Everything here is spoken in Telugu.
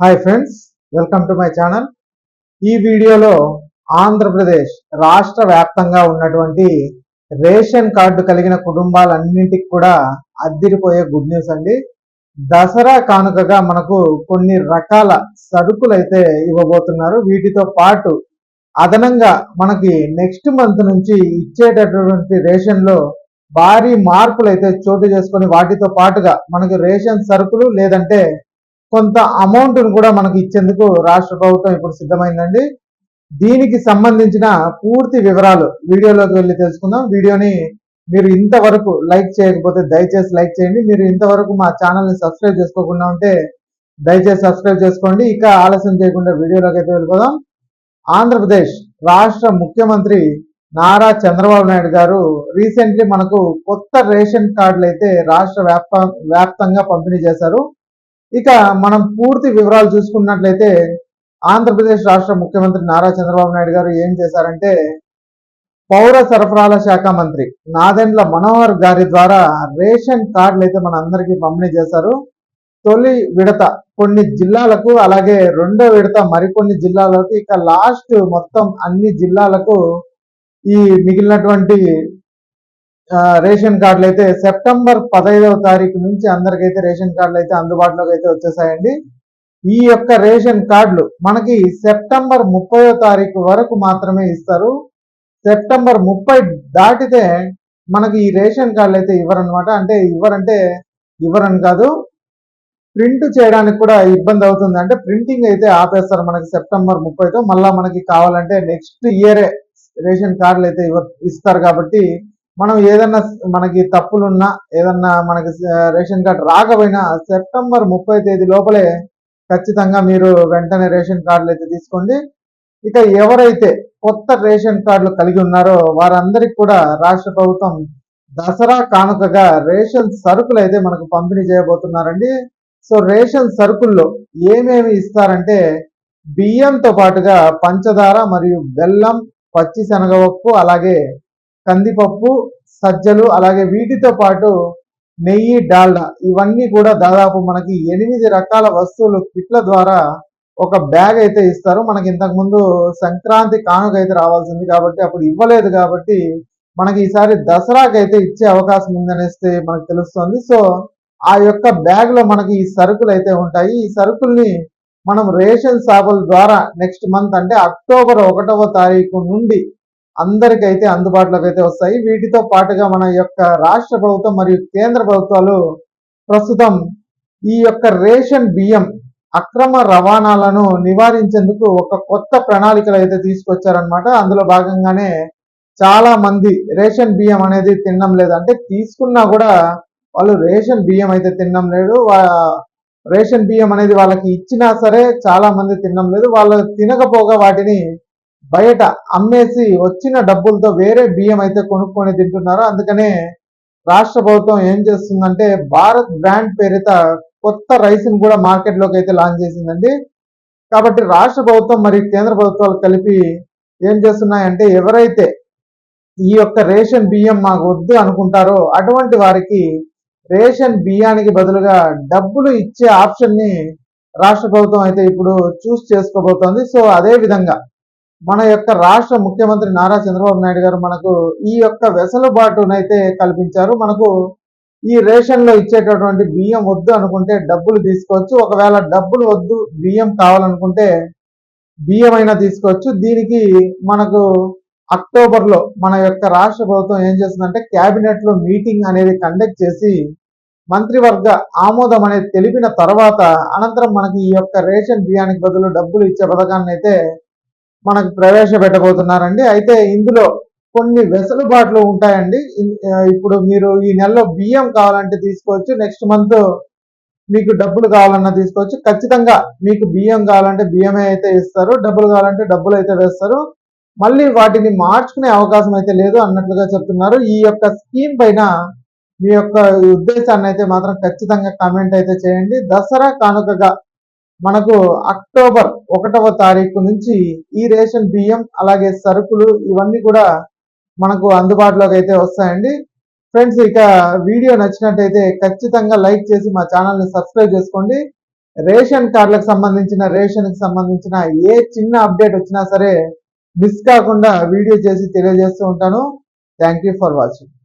Hi friends welcome to my channel ఈ వీడియోలో ఆంధ్రప్రదేశ్ రాష్ట్ర వ్యాప్తంగా ఉన్నటువంటి రేషన్ కార్డు కలిగిన కుటుంబాలన్నింటికి కూడా అద్దిరిపోయే గుడ్ న్యూస్ అండి. దసరా కానుకగా మనకు కొన్ని రకాల సరుకులు అయితే ఇవ్వబోతున్నారు. వీటితో పాటు అదనంగా మనకి నెక్స్ట్ మంత్ నుంచి ఇచ్చేటటువంటి రేషన్లో భారీ మార్పులు అయితే చోటు చేసుకొని వాటితో పాటుగా మనకు రేషన్ సరుకులు లేదంటే కొంత అమౌంట్ను కూడా మనకు ఇచ్చేందుకు రాష్ట్ర ప్రభుత్వం ఇప్పుడు సిద్ధమైందండి. దీనికి సంబంధించిన పూర్తి వివరాలు వీడియోలోకి వెళ్ళి తెలుసుకుందాం. వీడియోని మీరు ఇంతవరకు లైక్ చేయకపోతే దయచేసి లైక్ చేయండి. మీరు ఇంతవరకు మా ఛానల్ని సబ్స్క్రైబ్ చేసుకోకుండా ఉంటే దయచేసి సబ్స్క్రైబ్ చేసుకోండి. ఇక ఆలస్యం చేయకుండా వీడియోలోకి అయితే వెళ్ళిపోదాం. ఆంధ్రప్రదేశ్ రాష్ట్ర ముఖ్యమంత్రి నారా చంద్రబాబు నాయుడు గారు రీసెంట్లీ మనకు కొత్త రేషన్ కార్డులు అయితే రాష్ట్ర వ్యాప్త వ్యాప్తంగా పంపిణీ చేశారు. ఇక మనం పూర్తి వివరాలు చూసుకున్నట్లయితే ఆంధ్రప్రదేశ్ రాష్ట్ర ముఖ్యమంత్రి నారా చంద్రబాబు నాయుడు గారు ఏం చేశారంటే పౌర సరఫరాల శాఖ మంత్రి నాదెండ్ల మనోహర్ గారి ద్వారా రేషన్ కార్డులు అయితే మన అందరికీ పంపిణీ చేశారు. తొలి విడత కొన్ని జిల్లాలకు అలాగే రెండో విడత మరికొన్ని జిల్లాలకు ఇక లాస్ట్ మొత్తం అన్ని జిల్లాలకు ఈ మిగిలినటువంటి రేషన్ కార్డులు అయితే సెప్టెంబర్ పదహైదవ తారీఖు నుంచి అందరికైతే రేషన్ కార్డులు అయితే అందుబాటులోకి అయితే వచ్చేసాయండి. ఈ యొక్క రేషన్ కార్డులు మనకి సెప్టెంబర్ ముప్పయో తారీఖు వరకు మాత్రమే ఇస్తారు. సెప్టెంబర్ ముప్పై దాటితే మనకి ఈ రేషన్ కార్డులు అయితే ఇవ్వరనమాట అంటే ఇవ్వరంటే ఇవ్వరని కాదు. ప్రింట్ చేయడానికి కూడా ఇబ్బంది అవుతుంది. అంటే ప్రింటింగ్ అయితే ఆపేస్తారు మనకి సెప్టెంబర్ ముప్పైతో. మళ్ళీ మనకి కావాలంటే నెక్స్ట్ ఇయరే రేషన్ కార్డులు అయితే ఇవ్వ ఇస్తారు కాబట్టి మనం ఏదన్నా మనకి తప్పులున్నా ఏదన్నా మనకి రేషన్ కార్డు రాకపోయినా సెప్టెంబర్ ముప్పై తేదీ లోపలే ఖచ్చితంగా మీరు వెంటనే రేషన్ కార్డులు అయితే తీసుకోండి. ఇక ఎవరైతే కొత్త రేషన్ కార్డులు కలిగి ఉన్నారో వారందరికి కూడా రాష్ట్ర ప్రభుత్వం దసరా కానుకగా రేషన్ సరుకులు అయితే మనకు పంపిణీ చేయబోతున్నారండి. సో రేషన్ సరుకుల్లో ఏమేమి ఇస్తారంటే బియ్యంతో పాటుగా పంచదార మరియు బెల్లం పచ్చి శనగపప్పు అలాగే కందిపప్పు సజ్జలు అలాగే వీటితో పాటు నెయ్యి డాల్డా ఇవన్నీ కూడా దాదాపు మనకి ఎనిమిది రకాల వస్తువులు కిట్ల ద్వారా ఒక బ్యాగ్ అయితే ఇస్తారు. మనకి ఇంతకుముందు సంక్రాంతి కానుక అయితే రావాల్సింది కాబట్టి అప్పుడు ఇవ్వలేదు కాబట్టి మనకి ఈసారి దసరాకి అయితే ఇచ్చే అవకాశం ఉందనేస్తే మనకు తెలుస్తుంది. సో ఆ యొక్క బ్యాగ్లో మనకి ఈ సరుకులు అయితే ఉంటాయి. ఈ సరుకుల్ని మనం రేషన్ షాపుల ద్వారా నెక్స్ట్ మంత్ అంటే అక్టోబర్ ఒకటవ తారీఖు నుండి అందరికైతే అందుబాటులోకి అయితే వస్తాయి. వీటితో పాటుగా మన యొక్క రాష్ట్ర ప్రభుత్వం మరియు కేంద్ర ప్రభుత్వాలు ప్రస్తుతం ఈ యొక్క రేషన్ బియ్యం అక్రమ రవాణాలను నివారించేందుకు ఒక కొత్త ప్రణాళికలు అయితే తీసుకొచ్చారనమాట అందులో భాగంగానే చాలా మంది రేషన్ బియ్యం అనేది తినడం లేదు. అంటే తీసుకున్నా కూడా వాళ్ళు రేషన్ బియ్యం అయితే తినడం లేదు. వా- రేషన్ బియ్యం అనేది వాళ్ళకి ఇచ్చినా సరే చాలా మంది తినడం లేదు. వాళ్ళు తినకపోగా వాటిని బయట అమ్మేసి వచ్చిన డబ్బులతో వేరే బియ్యం అయితే కొనుక్కొని తింటున్నారు అందుకనే రాష్ట్ర ప్రభుత్వం ఏం చేస్తుందంటే భారత్ బ్రాండ్ పేరిత కొత్త రైస్ని కూడా మార్కెట్లోకి అయితే లాంచ్ చేసిందండి. కాబట్టి రాష్ట్ర ప్రభుత్వం మరియు కేంద్ర ప్రభుత్వాలు కలిపి ఏం చేస్తున్నాయంటే ఎవరైతే ఈ యొక్క రేషన్ బియ్యం మాకు వద్దు అనుకుంటారో అటువంటి వారికి రేషన్ బియ్యానికి బదులుగా డబ్బులు ఇచ్చే ఆప్షన్ని రాష్ట్ర ప్రభుత్వం అయితే ఇప్పుడు చూస్ చేసుకోబోతోంది. సో అదే విధంగా మన యొక్క రాష్ట్ర ముఖ్యమంత్రి నారా చంద్రబాబు నాయుడు గారు మనకు ఈ యొక్క వెసులుబాటునైతే కల్పించారు. మనకు ఈ రేషన్లో ఇచ్చేటటువంటి బియ్యం వద్దు అనుకుంటే డబ్బులు తీసుకోవచ్చు. ఒకవేళ డబ్బులు వద్దు బియ్యం కావాలనుకుంటే బియ్యం అయినా తీసుకోవచ్చు. దీనికి మనకు అక్టోబర్లో మన యొక్క రాష్ట్ర ప్రభుత్వం ఏం చేస్తుందంటే క్యాబినెట్లో మీటింగ్ అనేది కండక్ట్ చేసి మంత్రివర్గ ఆమోదం అనేది తెలిపిన తర్వాత అనంతరం మనకి ఈ యొక్క రేషన్ బియ్యానికి బదులు డబ్బులు ఇచ్చే పథకాన్ని అయితే మనకు ప్రవేశపెట్టబోతున్నారండి. అయితే ఇందులో కొన్ని వెసులుబాట్లు ఉంటాయండి. ఇప్పుడు మీరు ఈ నెలలో బియ్యం కావాలంటే తీసుకోవచ్చు. నెక్స్ట్ మంత్ మీకు డబ్బులు కావాలన్నా తీసుకోవచ్చు. ఖచ్చితంగా మీకు బియ్యం కావాలంటే బియ్యమే అయితే ఇస్తారు. డబ్బులు కావాలంటే డబ్బులు అయితే వేస్తారు. మళ్ళీ వాటిని మార్చుకునే అవకాశం అయితే లేదు అన్నట్లుగా చెప్తున్నారు. ఈ యొక్క స్కీమ్ పైన మీ యొక్క ఉద్దేశాన్ని అయితే మాత్రం ఖచ్చితంగా కామెంట్ అయితే చేయండి. దసరా కానుకగా మనకు అక్టోబర్ ఒకటవ తారీఖు నుంచి ఈ రేషన్ బియ్యం అలాగే సరుకులు ఇవన్నీ కూడా మనకు అందుబాటులోకి అయితే వస్తాయండి. ఫ్రెండ్స్ ఇక వీడియో నచ్చినట్టయితే ఖచ్చితంగా లైక్ చేసి మా ఛానల్ని సబ్స్క్రైబ్ చేసుకోండి. రేషన్ కార్డులకు సంబంధించిన రేషన్కి సంబంధించిన ఏ చిన్న అప్డేట్ వచ్చినా సరే మిస్ కాకుండా వీడియో చేసి తెలియజేస్తూ ఉంటాను. Thank you for watching.